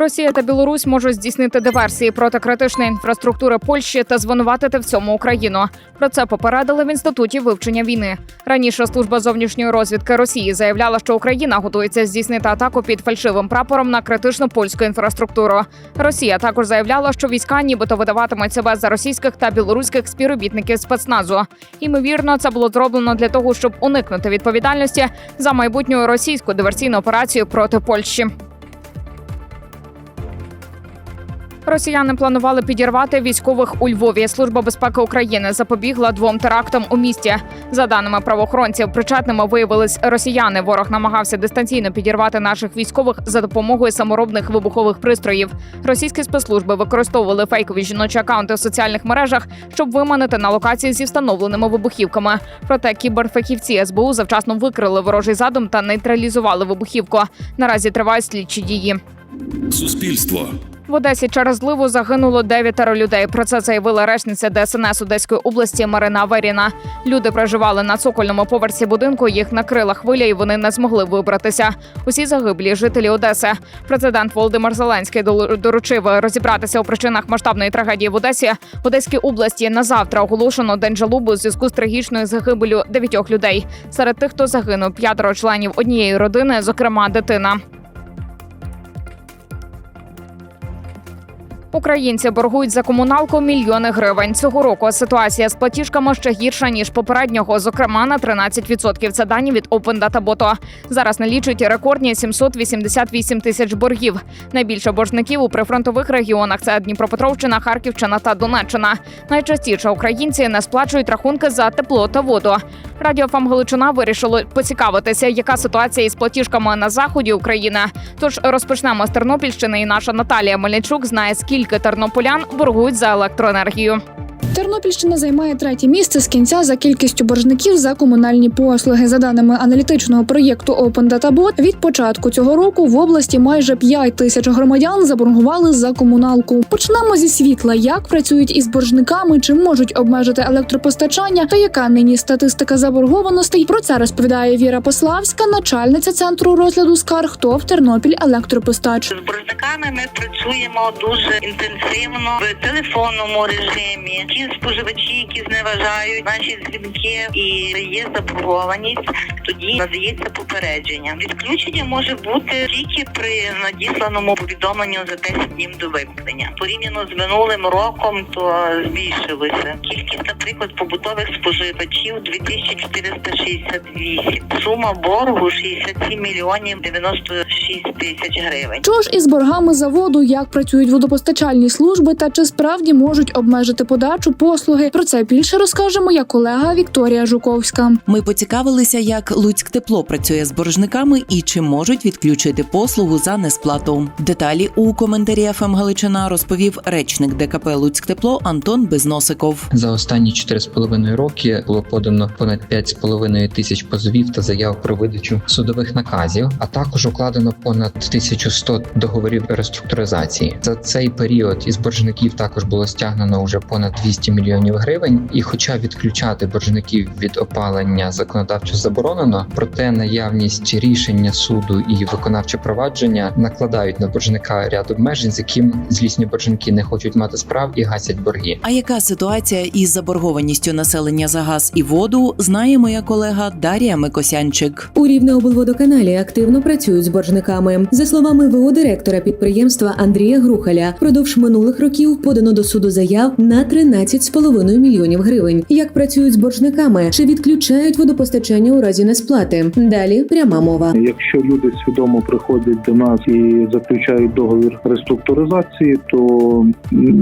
Росія та Білорусь можуть здійснити диверсії проти критичної інфраструктури Польщі та звинуватити в цьому Україну. Про це попередили в інституті вивчення війни. Раніше служба зовнішньої розвідки Росії заявляла, що Україна готується здійснити атаку під фальшивим прапором на критичну польську інфраструктуру. Росія також заявляла, що війська нібито видаватимуть себе за російських та білоруських співробітників спецназу. Імовірно, це було зроблено для того, щоб уникнути відповідальності за майбутню російську диверсійну операцію проти Польщі. Росіяни планували підірвати військових у Львові. Служба безпеки України запобігла двом терактам у місті. За даними правоохоронців, причетними виявились росіяни. Ворог намагався дистанційно підірвати наших військових за допомогою саморобних вибухових пристроїв. Російські спецслужби використовували фейкові жіночі акаунти в соціальних мережах, щоб виманити на локації зі встановленими вибухівками. Проте кіберфахівці СБУ завчасно викрили ворожий задум та нейтралізували вибухівку. Наразі тривають слідчі дії. Суспільство. В Одесі через зливу загинуло дев'ятеро людей. Про це заявила речниця ДСНС Одеської області Марина Веріна. Люди проживали на цокольному поверсі будинку. Їх накрила хвиля, і вони не змогли вибратися. Усі загиблі жителі Одеси. Президент Володимир Зеленський доручив розібратися у причинах масштабної трагедії в Одесі. В Одеській області на завтра оголошено день жалоби у зв'язку з трагічною загибелю дев'ятьох людей. Серед тих, хто загинув, п'ятеро членів однієї родини, зокрема дитина. Українці боргують за комуналку мільйони гривень. Цього року ситуація з платіжками ще гірша ніж попереднього, зокрема на 13%. Це дані від Open Data Boto. Зараз налічують рекордні 788 тисяч боргів. Найбільше боржників у прифронтових регіонах це Дніпропетровщина, Харківщина та Донеччина. Найчастіше українці не сплачують рахунки за тепло та воду. Радіо «ФАМ Галичина вирішило поцікавитися, яка ситуація із платіжками на заході України. Тож розпочнемо з Тернопільщини, і наша Наталія Мельничук знає, скільки тернополян боргують за електроенергію. Тернопільщина займає третє місце з кінця за кількістю боржників за комунальні послуги. За даними аналітичного проєкту Open Data Bot, від початку цього року в області майже 5 тисяч громадян заборгували за комуналку. Почнемо зі світла. Як працюють із боржниками, чи можуть обмежити електропостачання, та яка нині статистика заборгованостей? Про це розповідає Віра Пославська, начальниця центру розгляду скарг ТОВ Тернопіль Електропостач. З боржниками ми працюємо дуже інтенсивно в телефонному режимі. Ті споживачі, які зневажають наші дзвінки і є заборгованість, тоді надається попередження. Відключення може бути тільки при надісланому повідомленню за 10 днів до вимкнення. Порівняно з минулим роком, то збільшилося. Кількість, наприклад, побутових споживачів 2468. Сума боргу 67 мільйонів 96 тисяч гривень. Що ж із боргами за воду, як працюють водопостачальні служби та чи справді можуть обмежити подачу послуги? Про це більше розкаже моя колега Вікторія Жуковська. Ми поцікавилися, як Луцьк тепло працює з боржниками і чи можуть відключити послугу за несплату. Деталі у коментарі ФМ Галичина розповів речник ДКП Луцьк Тепло Антон Безносиков. За останні 4,5 роки було подано понад 5,5 тисяч позовів та заяв про видачу судових наказів, а також укладено понад 1100 договорів реструктуризації. За цей період із боржників також було стягнено вже понад 200 мільйонів гривень. І, хоча відключати боржників від опалення законодавчо заборонено, проте наявність рішення суду і виконавче провадження накладають на боржника ряд обмежень, з яким злісні боржники не хочуть мати справ і гасять борги. А яка ситуація із заборгованістю населення за газ і воду, знає моя колега Дар'я Микосянчик. У Рівнеоблводоканалі активно працюють з боржниками. За словами ВО директора підприємства Андрія Грухаля, продовж минулих років подано до суду заяв на 13,5 мільйонів гривень. Як працюють з боржниками, чи відключають водопостачання у разі несплати? Далі пряма мова. Якщо люди свідомо приходять до нас і заключають договір реструктуризації, то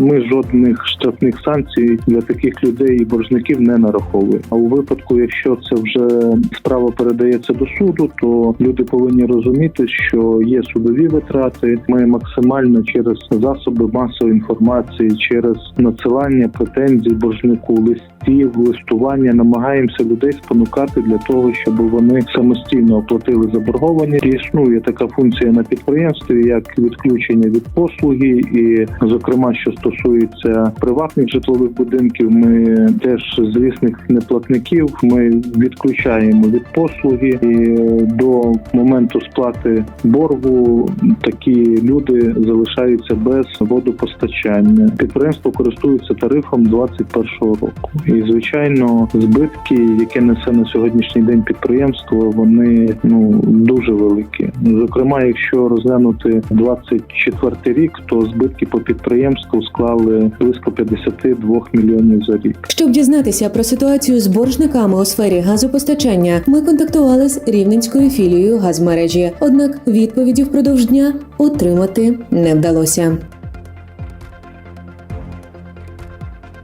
ми жодних штрафних санкцій для таких людей і боржників не нараховуємо. А у випадку, якщо це вже справа передається до суду, то люди повинні розуміти, що є судові витрати. Ми максимально через засоби масової інформації, через надсилання претензій боржнику, листів, листування намагаємося людей спонукати для того, щоб вони самостійно оплатили заборгованість. Існує така функція на підприємстві, як відключення від послуги, і зокрема, що стосується приватних житлових будинків, ми теж звісних неплатників ми відключаємо від послуги і до моменту сплати боргу такі люди залишаються без водопостачання. Підприємство користується тарифом 21-го року, і звичайно, збитки, які несе на сьогоднішній день підприємство, вони ну дуже великі. Зокрема, якщо розглянути 24 рік, то збитки по підприємству склали близько 52 мільйонів за рік. Щоб дізнатися про ситуацію з боржниками у сфері газопостачання, ми контактували з рівненською філією газмережі. Однак відповіді впродовж дня отримати не вдалося.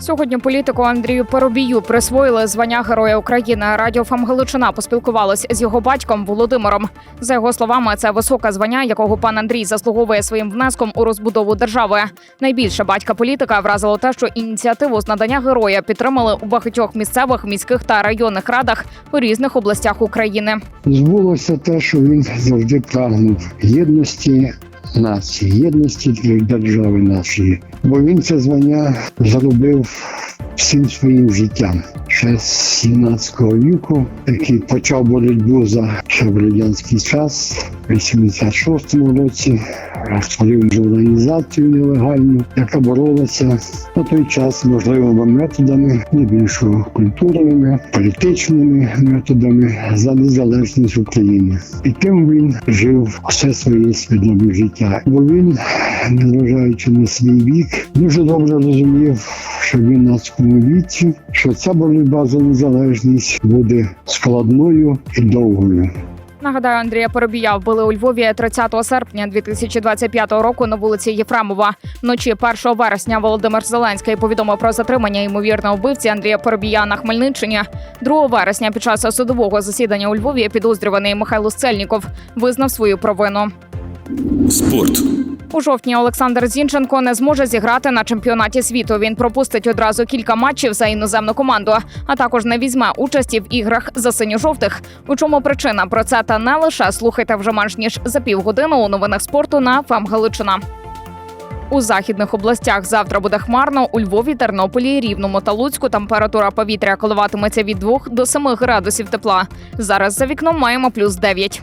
Сьогодні політику Андрію Парубію присвоїли звання Героя України. Радіо «ФМ Галичина поспілкувалось з його батьком Володимиром. За його словами, це високе звання, якого пан Андрій заслуговує своїм внеском у розбудову держави. Найбільше батька політика вразило те, що ініціативу з надання героя підтримали у багатьох місцевих, міських та районних радах у різних областях України. збулося те, що він завжди прагнув єдності нації, єдності держави нашої. Бо він це звання заробив всім своїм життям. Ще з 17 віку, який почав боротьбу за ще в радянський час, в 86-му році створив організацію нелегальну, яка боролася на той час можливими методами, не більшого культурними, політичними методами за незалежність України. І тим він жив все своє свідоме життя. Бо він, незважаючи на свій вік, дуже добре розумів, що він на цьому віці, що ця боротьба за незалежність буде складною і довгою. Нагадаю, Андрія Парубія вбили у Львові 30 серпня 2025 року на вулиці Єфремова. Вночі 1 вересня Володимир Зеленський повідомив про затримання ймовірного вбивці Андрія Парубія на Хмельниччині. 2 вересня під час судового засідання у Львові підозрюваний Михайло Сцельніков визнав свою провину. Спорт. У жовтні Олександр Зінченко не зможе зіграти на чемпіонаті світу. Він пропустить одразу кілька матчів за іноземну команду, а також не візьме участі в іграх за синьо-жовтих. У чому причина про це та не лише слухайте вже менш ніж за півгодини у новинах спорту на ФМ Галичина. У західних областях завтра буде хмарно. У Львові, Тернополі, Рівному та Луцьку температура повітря коливатиметься від 2 до 7 градусів тепла. Зараз за вікном маємо плюс 9.